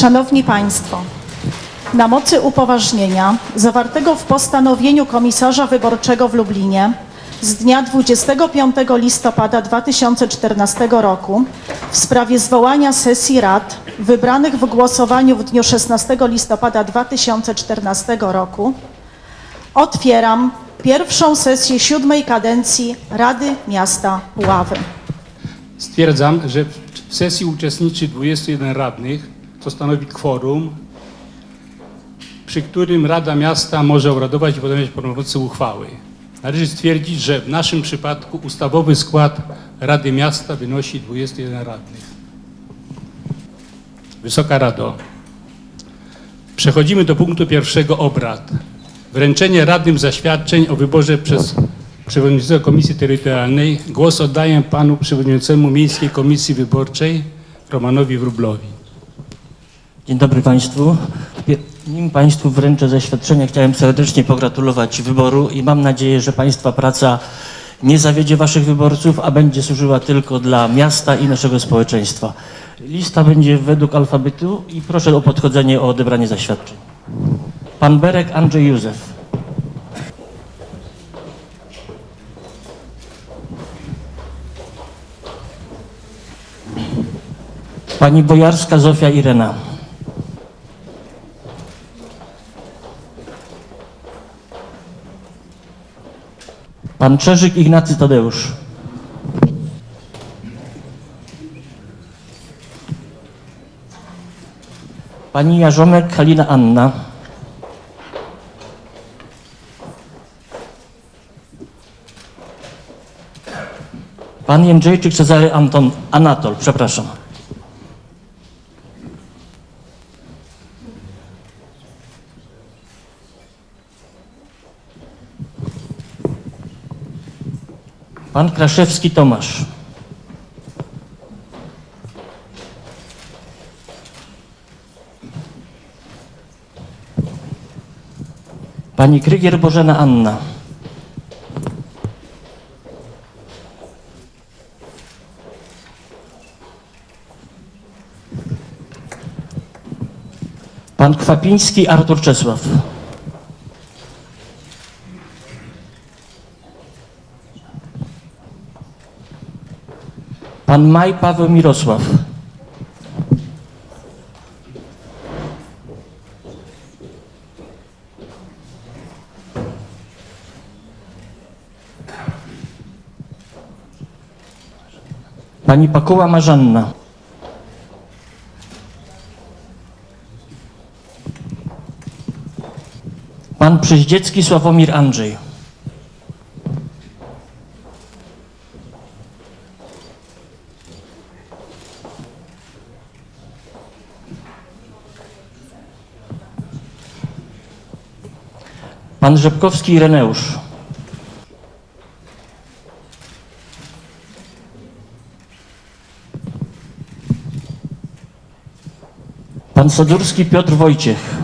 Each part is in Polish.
Szanowni Państwo, na mocy upoważnienia zawartego w postanowieniu komisarza wyborczego w Lublinie z dnia 25 listopada 2014 roku w sprawie zwołania sesji rad wybranych w głosowaniu w dniu 16 listopada 2014 roku otwieram pierwszą sesję siódmej kadencji Rady Miasta Puławy. Stwierdzam, że w sesji uczestniczy 21 radnych, co stanowi kworum, przy którym Rada Miasta może obradować i podejmować pomocy uchwały. Należy stwierdzić, że w naszym przypadku ustawowy skład Rady Miasta wynosi 21 radnych. Wysoka Rado, przechodzimy do punktu pierwszego obrad. Wręczenie radnym zaświadczeń o wyborze przez przewodniczącego Komisji Terytorialnej. Głos oddaję panu przewodniczącemu Miejskiej Komisji Wyborczej Romanowi Wróblowi. Dzień dobry Państwu. Nim Państwu wręczę zaświadczenie, chciałem serdecznie pogratulować wyboru i mam nadzieję, że Państwa praca nie zawiedzie Waszych wyborców, a będzie służyła tylko dla miasta i naszego społeczeństwa. Lista będzie według alfabetu i proszę o podchodzenie o odebranie zaświadczeń. Pan Berek Andrzej Józef. Pani Bojarska Zofia Irena. Pan Czerzyk Ignacy Tadeusz. Pani Jarzomek Halina Anna. Pan Jędrzejczyk Cezary Anton, Anatol, przepraszam. Pan Kraszewski Tomasz. Pani Krygier Bożena Anna. Pan Kwapiński Artur Czesław. Pan Maj Paweł Mirosław. Pani Pakuła Marzanna. Pan Przyździecki Sławomir Andrzej. Pan Rzepkowski Ireneusz. Pan Sadurski Piotr Wojciech.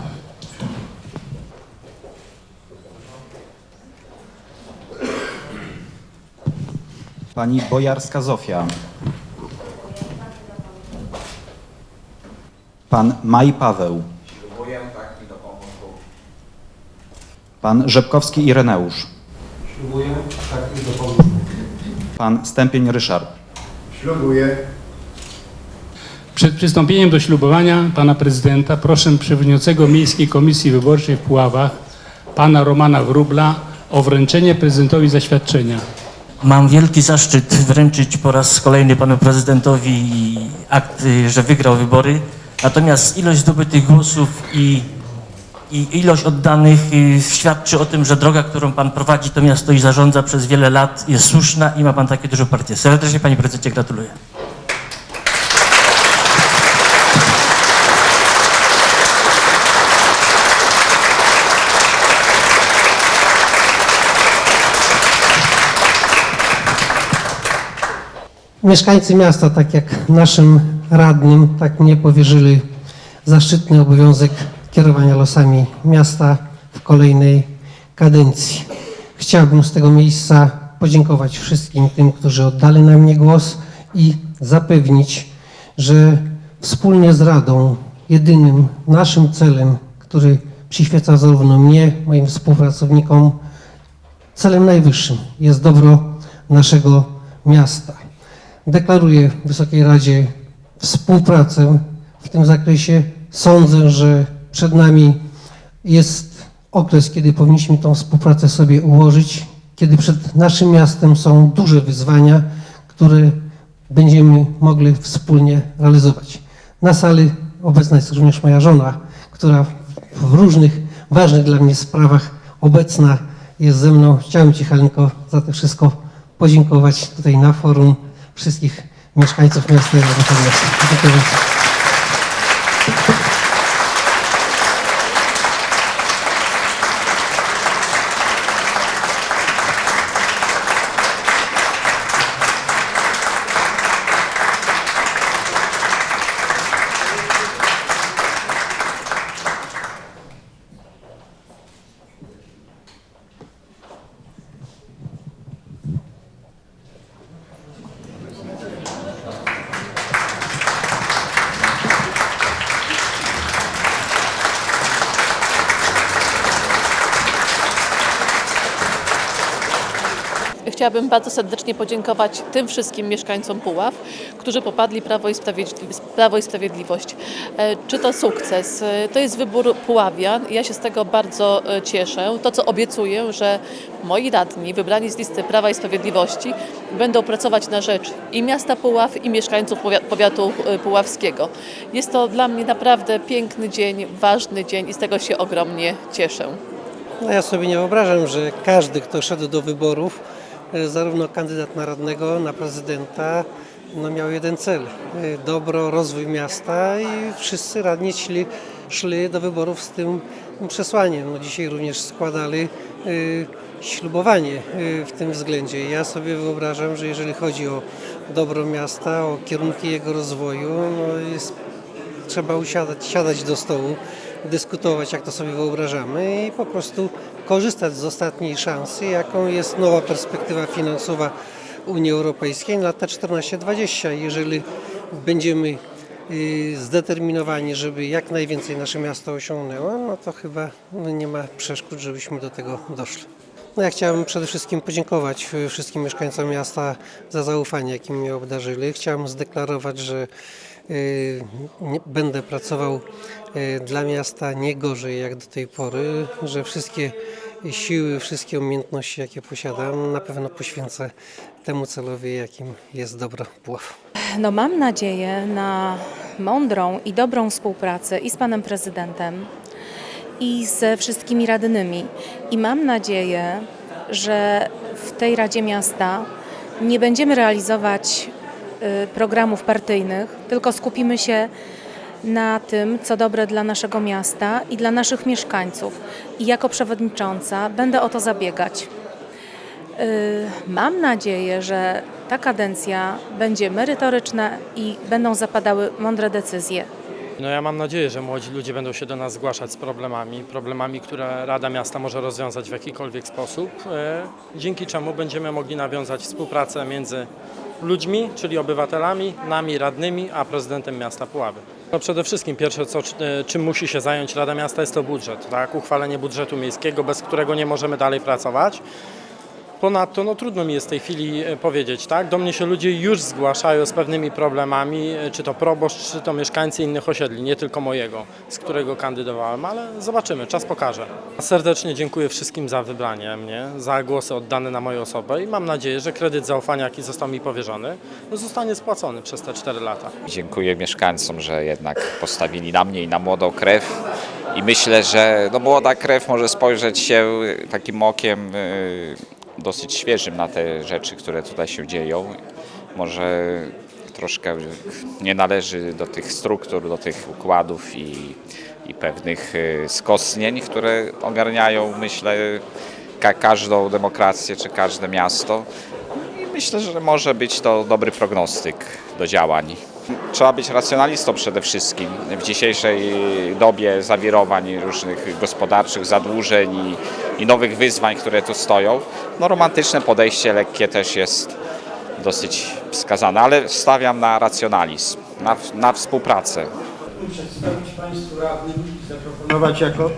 Pani Bojarska Zofia. Pan Maj Paweł. Pan Rzepkowski Ireneusz. Ślubuję tak. Pan Stępień Ryszard. Ślubuję. Przed przystąpieniem do ślubowania pana prezydenta proszę przewodniczącego Miejskiej Komisji Wyborczej w Puławach, pana Romana Wróbla, o wręczenie prezydentowi zaświadczenia. Mam wielki zaszczyt wręczyć po raz kolejny panu prezydentowi akt, y, że wygrał wybory. Natomiast ilość zdobytych głosów i, i ilość oddanych y, świadczy o tym, że droga, którą pan prowadzi to miasto i zarządza przez wiele lat jest słuszna i ma pan takie duże partie. Serdecznie panie prezydencie gratuluję. Mieszkańcy miasta, tak jak naszym radnym, tak mnie powierzyli zaszczytny obowiązek kierowania losami miasta w kolejnej kadencji. Chciałbym z tego miejsca podziękować wszystkim tym, którzy oddali na mnie głos i zapewnić, że wspólnie z Radą jedynym naszym celem, który przyświeca zarówno mnie, moim współpracownikom, celem najwyższym jest dobro naszego miasta. Deklaruję Wysokiej Radzie współpracę w tym zakresie. Sądzę, że przed nami jest okres, kiedy powinniśmy tą współpracę sobie ułożyć, kiedy przed naszym miastem są duże wyzwania, które będziemy mogli wspólnie realizować. Na sali obecna jest również moja żona, która w różnych ważnych dla mnie sprawach obecna jest ze mną. Chciałem Ci, Helenko, za to wszystko podziękować tutaj na forum wszystkich mieszkańców miasta i. Dziękuję bardzo. Chciałabym bardzo serdecznie podziękować tym wszystkim mieszkańcom Puław, którzy popadli Prawo i, Prawo i Sprawiedliwość. E, Czy to sukces? E, To jest wybór Puławian ja się z tego bardzo e, cieszę. To, co obiecuję, że moi radni wybrani z listy Prawa i Sprawiedliwości będą pracować na rzecz i miasta Puław, i mieszkańców powia- powiatu puławskiego. Jest to dla mnie naprawdę piękny dzień, ważny dzień i z tego się ogromnie cieszę. No ja sobie nie wyobrażam, że każdy, kto szedł do wyborów, zarówno kandydat na radnego, na prezydenta, no miał jeden cel. e, Dobro, rozwój miasta i wszyscy radni szli, szli do wyborów z tym przesłaniem. No dzisiaj również składali e, ślubowanie e, w tym względzie. Ja sobie wyobrażam, że jeżeli chodzi o dobro miasta, o kierunki jego rozwoju, no jest trzeba usiadać, siadać do stołu, dyskutować, jak to sobie wyobrażamy i po prostu korzystać z ostatniej szansy, jaką jest nowa perspektywa finansowa Unii Europejskiej na lata 14-20. Jeżeli będziemy y, zdeterminowani, żeby jak najwięcej nasze miasto osiągnęło, no to chyba no, nie ma przeszkód, żebyśmy do tego doszli. No ja chciałem przede wszystkim podziękować y, wszystkim mieszkańcom miasta za zaufanie, jakim mnie obdarzyli. Chciałem zdeklarować, że nie, będę pracował y, dla miasta nie gorzej jak do tej pory, że wszystkie siły, wszystkie umiejętności, jakie posiadam, na pewno poświęcę temu celowi, jakim jest dobro Puław. No mam nadzieję na mądrą i dobrą współpracę i z panem prezydentem, i ze wszystkimi radnymi. I mam nadzieję, że w tej Radzie Miasta nie będziemy realizować y, programów partyjnych, tylko skupimy się na tym, co dobre dla naszego miasta i dla naszych mieszkańców. I jako przewodnicząca będę o to zabiegać. Y, Mam nadzieję, że ta kadencja będzie merytoryczna i będą zapadały mądre decyzje. No ja mam nadzieję, że młodzi ludzie będą się do nas zgłaszać z problemami, problemami, które Rada Miasta może rozwiązać w jakikolwiek sposób, e, dzięki czemu będziemy mogli nawiązać współpracę między ludźmi, czyli obywatelami, nami radnymi, a prezydentem miasta Puławy. No przede wszystkim pierwsze, co, e, czym musi się zająć Rada Miasta jest to budżet, tak? uchwalenie budżetu miejskiego, bez którego nie możemy dalej pracować. Ponadto no, trudno mi jest w tej chwili e, powiedzieć, tak? Do mnie się ludzie już zgłaszają z pewnymi problemami, e, czy to proboszcz, czy to mieszkańcy innych osiedli, nie tylko mojego, z którego kandydowałem, ale zobaczymy, czas pokaże. Serdecznie dziękuję wszystkim za wybranie mnie, za głosy oddane na moją osobę i mam nadzieję, że kredyt zaufania, jaki został mi powierzony, no, zostanie spłacony przez te 4 lata. Dziękuję mieszkańcom, że jednak postawili na mnie i na młodą krew. I myślę, że no, młoda krew może spojrzeć się takim okiem y, dosyć świeżym na te rzeczy, które tutaj się dzieją. Może troszkę nie należy do tych struktur, do tych układów i, i pewnych y, skosnień, które ogarniają, myślę, ka- każdą demokrację czy każde miasto. I myślę, że może być to dobry prognostyk do działań. Trzeba być racjonalistą przede wszystkim w dzisiejszej dobie zawirowań różnych gospodarczych, zadłużeń i, i nowych wyzwań, które tu stoją. No, romantyczne podejście lekkie też jest dosyć wskazane, ale stawiam na racjonalizm, na, na współpracę. Przedstawić Państwu radnym zaproponować jako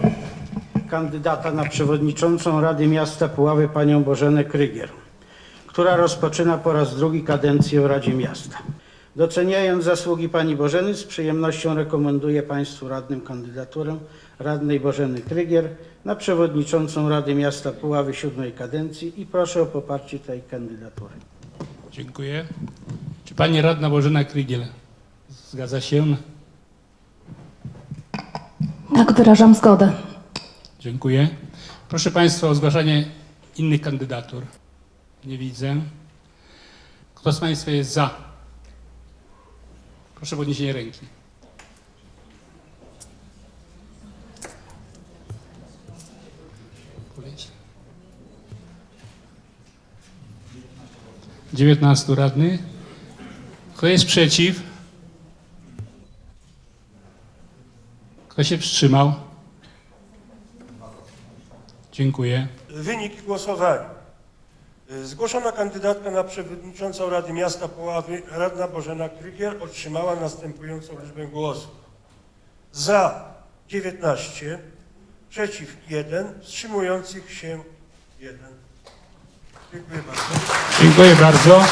kandydata na przewodniczącą Rady Miasta Puławy panią Bożenę Krygier, która rozpoczyna po raz drugi kadencję w Radzie Miasta. Doceniając zasługi pani Bożeny, z przyjemnością rekomenduję Państwu radnym kandydaturę radnej Bożeny Krygier na przewodniczącą Rady Miasta Puławy siódmej kadencji i proszę o poparcie tej kandydatury. Dziękuję. Czy pani radna Bożena Krygiel zgadza się? Tak, wyrażam zgodę. Dziękuję. Proszę Państwa o zgłaszanie innych kandydatur. Nie widzę. Kto z Państwa jest za? Proszę o podniesienie ręki. 19 radnych. Kto jest przeciw? Kto się wstrzymał? Dziękuję. Wynik głosowania. Zgłoszona kandydatka na przewodniczącą Rady Miasta Poławy, radna Bożena Krygier, otrzymała następującą liczbę głosów. Za 19, przeciw 1, wstrzymujących się 1. Dziękuję bardzo. Dziękuję bardzo.